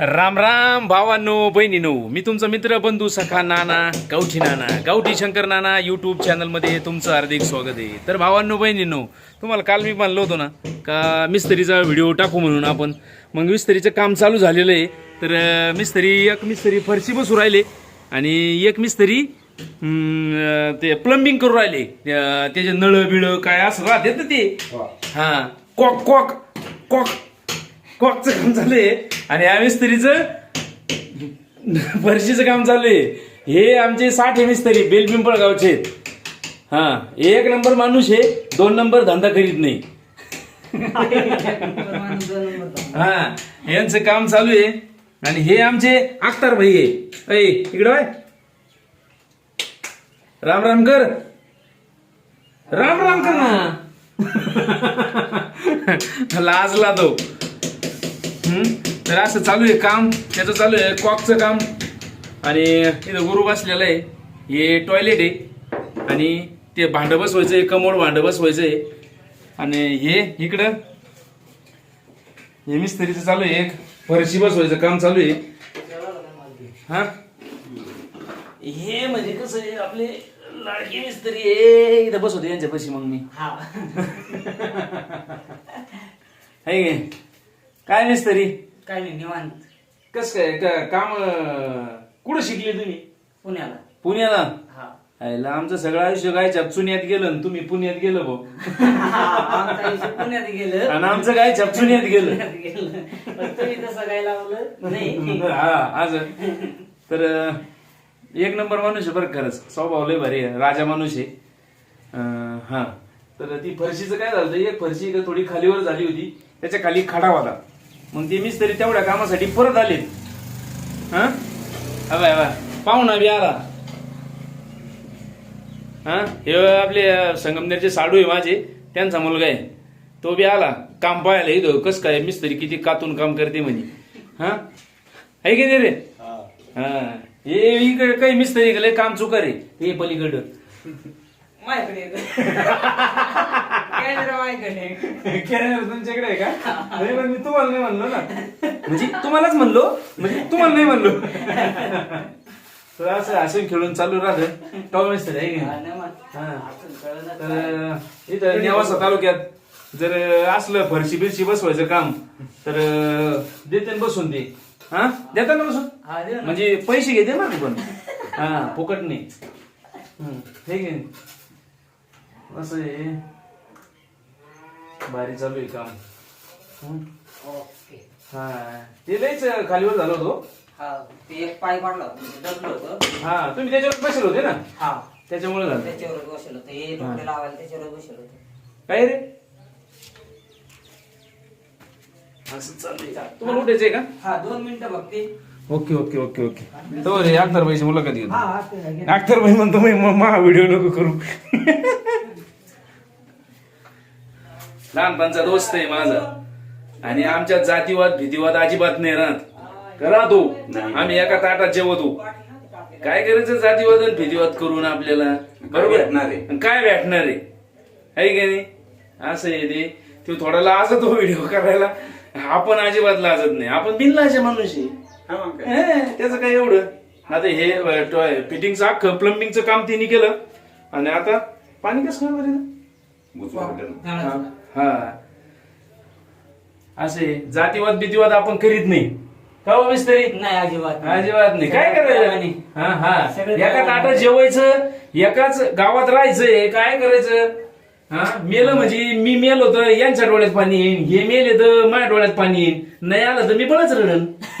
राम राम भावांनो बहिणीनो मी तुमचा मित्र बंधू सखा नाना गावठी नाना गावठी शंकर नाना यूट्यूब चॅनलमध्ये तुमचं हार्दिक स्वागत आहे. तर भावांनो बहिणीनो तुम्हाला काल मी म्हणलो होतो ना का मिस्त्रीचा व्हिडिओ टाकू म्हणून आपण. मग मिस्त्रीचं काम चालू झालेलं आहे. तर मिस्त्री एक मिस्त्री फरशी बसू राहिले आणि एक मिस्त्री ते प्लंबिंग करू राहिले. त्याचे नळ बिळ काय असं राहते ते. हा कॉक कॉक कॉक. कॉकचं काम चालू आहे. आणि या मिस्त्रीचं फरशीचं काम चालू आहे. हे आमचे साठ हे मिस्त्री बेलपिंपळ गावचे आहेत. हा एक नंबर माणूस हे दोन नंबर धंदा करीत नाही. हा यांचं काम चालू आहे. आणि हे आमचे अख्तार भाई आहे. ऐ इकडं बाय. राम राम कर. राम राम कर ना. लाजला तो. तर असं चालू आहे काम त्याचं चालू आहे कॉकचं काम. आणि इथं गुरु बसलेला आहे. हे टॉयलेट आहे. आणि ते भांडं बसवायचं आहे कमोड भांडं बसवायचं आहे. आणि हे इकडं हे मिस्त्रीचं चालू आहे एक. फरशी बसवायचं काम चालू आहे. हा? हे म्हणजे कसं आहे आपले लाडके मिस्त्री आहे इथं बसवते यांच्यापाशी मग मी. आहे काय मिस्त्री काय नाही निवांत. कस काय? का- काम अं, कुठं शिकले तुम्ही? पुण्याला. पुण्याला? हा. आयला आमचं सगळं आयुष्य गायच्या चुन्यात गेलं आणि तुम्ही पुण्यात गेलं भाऊ. आमचं पुण्यात गेलं. आणि आमचं गाय चुन्यात गेलं. पुण्यात गेलं. पण तुम्ही तसं काय लावलं? नाही. हा आज. तर अं, एक नंबर माणूस आहे बरं खरंच. स्वभाव लय भारी आहे. राजा माणूस आहे. अं, हा. तर ती फरशीचं काय झालं एक फरशी थोडी खालीवर झाली होती. त्याच्याखाली खडा होता. मग ते मीच तरी तेवढ्या कामासाठी परत आले. हा? हवा हवा पाहुणा बी आला हा? हे आपले संगमनेरचे साडू आहे माझे त्यांचा मुलगा आहे. तो बी आला काम पाहायला इथं. कस काय मिस्त्री किती कातून काम करते म्हणे. हा? आहे की नाही रे? हा. हे. इकडे काही मिस्त्री गेले काम चुकार आहे हे पलीकडं. माझ्याकडे माझ्याकडे तुमच्याकडे आहे का? नाही पण मी तुम्हाला नाही म्हणलो ना. म्हणजे तुम्हालाच म्हणलो? म्हणजे तुम्हाला नाही म्हणलो. तर असं हसून खेळून चालू राहतं. टॉम मिस्त्री आहे की नाही? नाही मग. हा. आपण कळलं ना. तर इथं नेवासा तालुक्यात जर असलं फरशी बिरशी बसवायचं काम तर देते ना बसून ते. हा? देता ना बसून? हा, दे ना. म्हणजे पैसे घेते ना पण. हा फुकट नाही हम्म, हे घे असं आहे. भारी चालू आहे काम. हम्म. ओके. हा. ते लयच खालीवर झालं होतो हा. ते एक पाय पाडला होता, म्हणजे दबलं होतं. हा तुम्ही त्याच्यावर बसेल होते ना? हा. त्याच्यामुळे झालं. त्याच्यावर बसेल होतं. हे डोळे लावायला त्याच्यावर बसेल होतं. काय रे? असं चालू आहे. तुम्हाला उठायचंय का? हा दोन मिनिटं बघते. Okay okay okay okay. तो रे अख्तर भाईची मुलाखत घेतो. हा ते म्हणतो मी मा व्हिडिओ नको करू. लहानपणचा दोस्त आहे माझा. आणि आमच्या जातीवाद भीतीवाद अजिबात नाही राहत. करा तो. आम्ही एका ताटात जेवतो. काय करायचं जातीवाद आणि भीतीवाद करून आपल्याला? बरोबर? भेटणार आहे? आणि काय भेटणार आहे? है की नाही? असं आहे ते. तो थोडा लाजत हो व्हिडिओ करायला. आपण अजिबात लाजत नाही. आपण बिनलाजे माणूस आहे. हा? हे, त्याचं काय एवढं? आता हे फिटिंगचं अख्खं प्लंबिंगचं काम तिने केलं. आणि आता पाणी कसं काय हा असे जातीवाद भीतीवाद आपण करीत नाही. का हो मिस्त्री? नाही अजिबात अजिबात नाही. काय करायचं? हा हा. सगळं एका. ताटात जेवायचं एकाच गावात राहायचंय काय करायचं? हा? मेलं म्हणजे मी मेल होतं यांच्या डोळ्यात पाणी येईन हे मेल येतं माझ्या डोळ्यात पाणी येईन. नाही आलं तर मी बळच रडन?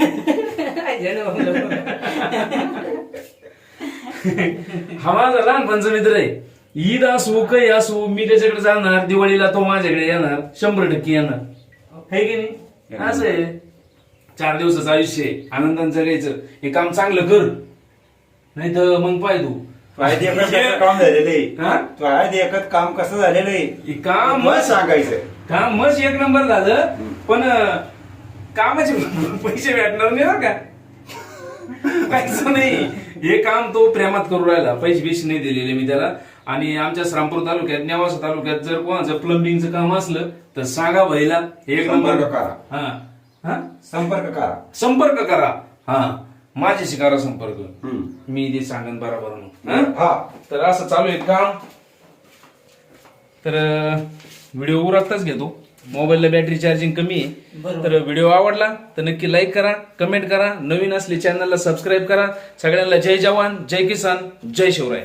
हा माझा लहानपणचा मित्र आहे. ईद असू काही असू मी त्याच्याकडे जाणार दिवाळीला तो माझ्याकडे येणार शंभर टक्के येणार. है की नाही? असं आहे. चार दिवसाचं आयुष्य आहे. आनंदाने जगायचं. हे काम चांगलं कर. नाही तर मग पाय तू एकच कसं काम झालेलं हा? आहे एकच काम कसं झालेलं आहे? हे काम मग सांगायचं. काम मस्त एक नंबर झालं. पण अं, कामाचे पैसे भेटणार नाही बरं का? पैसा नाही. हे काम तो प्रेमात करू राहिला. पैसे बिशे नाही दिलेले मी त्याला. आणि आमच्या श्रामपूर तालुक्यात नेवासा तालुक्यात जर कोणाचं प्लंबिंगचं काम असलं तर सांगा भाईला एक नंबर. टक्का. हा. हा? संपर्क करा. संपर्क करा. हा. माझ्याशी करा संपर्क. हम्म. मी ते सांगन बरोबर हा? हा. तर असं चालू आहे काम. तर व्हिडिओ उरतच घेतो. मोबाईलला बॅटरी चार्जिंग कमी आहे. तर व्हिडिओ आवडला तर नक्की लाईक करा कमेंट करा. नवीन असले चॅनलला सबस्क्राईब करा. सगळ्यांना जय जवान जय किसान जय शिवराय.